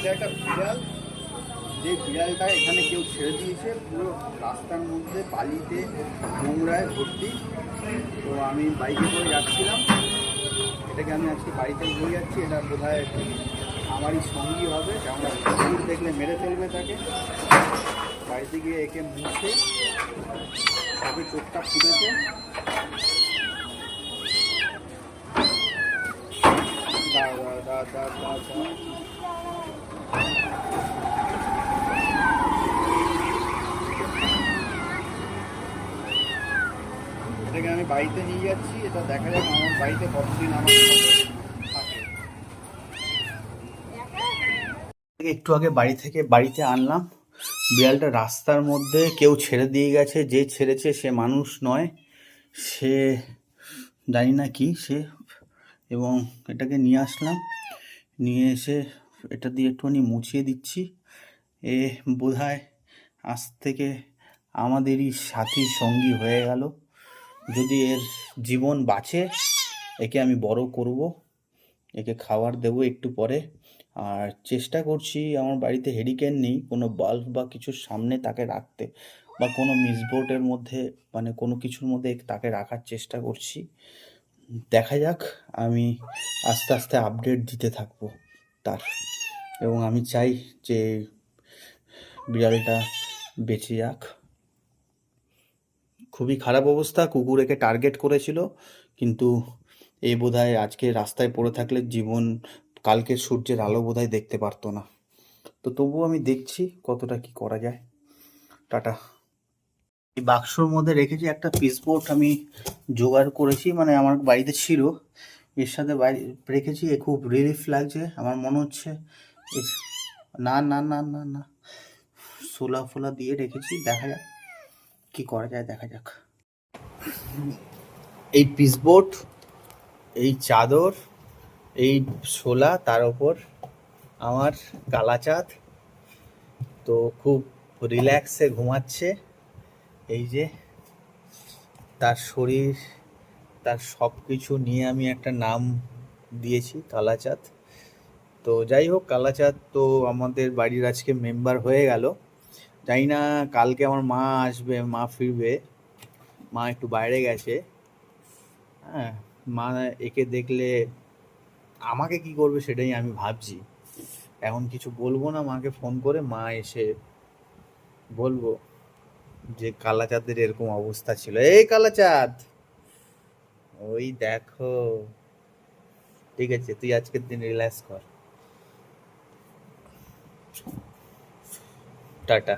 এটা একটা বিড়াল। যে বিড়ালটা এখানে কেউ ছেড়ে দিয়েছে, পুরো রাস্তার মধ্যে, বালিতে, নোংরায় ভর্তি। তো আমি বাইকে করে যাচ্ছিলাম। এটাকে আমি আজকে বাড়িতে নিয়ে যাচ্ছি। এটা বোধ হয় আমারই সঙ্গী হবে। কুকুর দেখলে মেরে ফেলবে তাকে। বাড়িতে গিয়ে একে মুছে তাকে চোখটা ফুটেছে দাঁড়া দাঁড়া দাঁড়া দাঁড়া। এটাকে আমি বাড়িতে নিয়ে যাচ্ছি, এটা দেখা যাক আমার বাড়িতে কতদিন একটু আগে বাড়ি থেকে বাড়িতে আনলাম, বিড়ালটা রাস্তার মধ্যে কেউ ছেড়ে দিয়ে গেছে, যে ছেড়েছে সে মানুষ নয়, সে জানি না কি সে, এবং এটাকে নিয়ে আসলাম, নিয়ে এসে এটা দিয়ে একটুখানি মুছিয়ে দিচ্ছি। এ, বোধহয় আজ থেকে আমাদেরই সাথী সঙ্গী হয়ে গেল। যদি এর জীবন বাঁচে, একে আমি বড় করব, একে খাবার দেব একটু পরে। আর চেষ্টা করছি আমার বাড়িতে হেরিকেন নেই, কোনো বাল্ব বা কিছুর সামনে তাকে রাখতে বা কোনো মিসবোর্ডের মধ্যে মানে কোনো কিছুর মধ্যে তাকে রাখার চেষ্টা করছি। দেখা যাক, আমি আস্তে আস্তে আপডেট দিতে থাকব তার। এবং আমি চাই যে বিড়ালটা বেঁচে যাক। খুবই খারাপ অবস্থা, কুকুর একে টার্গেট করেছিল, কিন্তু এ বোধহয় আজকে রাস্তায় পড়ে থাকলে জীবন কালকে সূর্যের আলো বোধহয় দেখতে পারতো না। তো তবুও আমি দেখছি কতটা কি করা যায়। টাটা। এই বাক্সর মধ্যে রেখেছি একটা পিসবোর্ড আমি জোগাড় করেছি মানে আমার বাড়িতে ছিল, এর সাথে বাড়ি রেখেছি খুব রিলিফ লাগছে, আমার মনে হচ্ছে না না না না না। সোলা ফোলা দিয়ে রেখেছি, দেখা যাক কি করা যায়, দেখা যাক। এই পিসবোর্ড এই চাদর, এই শোলা তার ওপর আমার কালাচাঁদ। তো খুব রিল্যাক্সে ঘুমাচ্ছে। এই যে তার শরীর, তার সব কিছু নিয়ে আমি একটা নাম দিয়েছি, কালাচাঁদ। তো যাই হোক, কালাচাঁদ তো আমাদের বাড়ির আজকে মেম্বার হয়ে গেল। জানি না কালকে আমার মা আসবে, মা ফিরবে। মা একটু বাইরে গেছে। হ্যাঁ মা একে দেখলে আমাকে কি করবে সেটাই আমি ভাবছি। এখন কিছু বলব না, মাকে ফোন করে মা এসে বলব যে কালাচাঁদের এরকম অবস্থা ছিল। এই কালাচাঁদ! ওই দেখো। ঠিক আছে, তুই আজকের দিন রিল্যাক্স কর। টাটা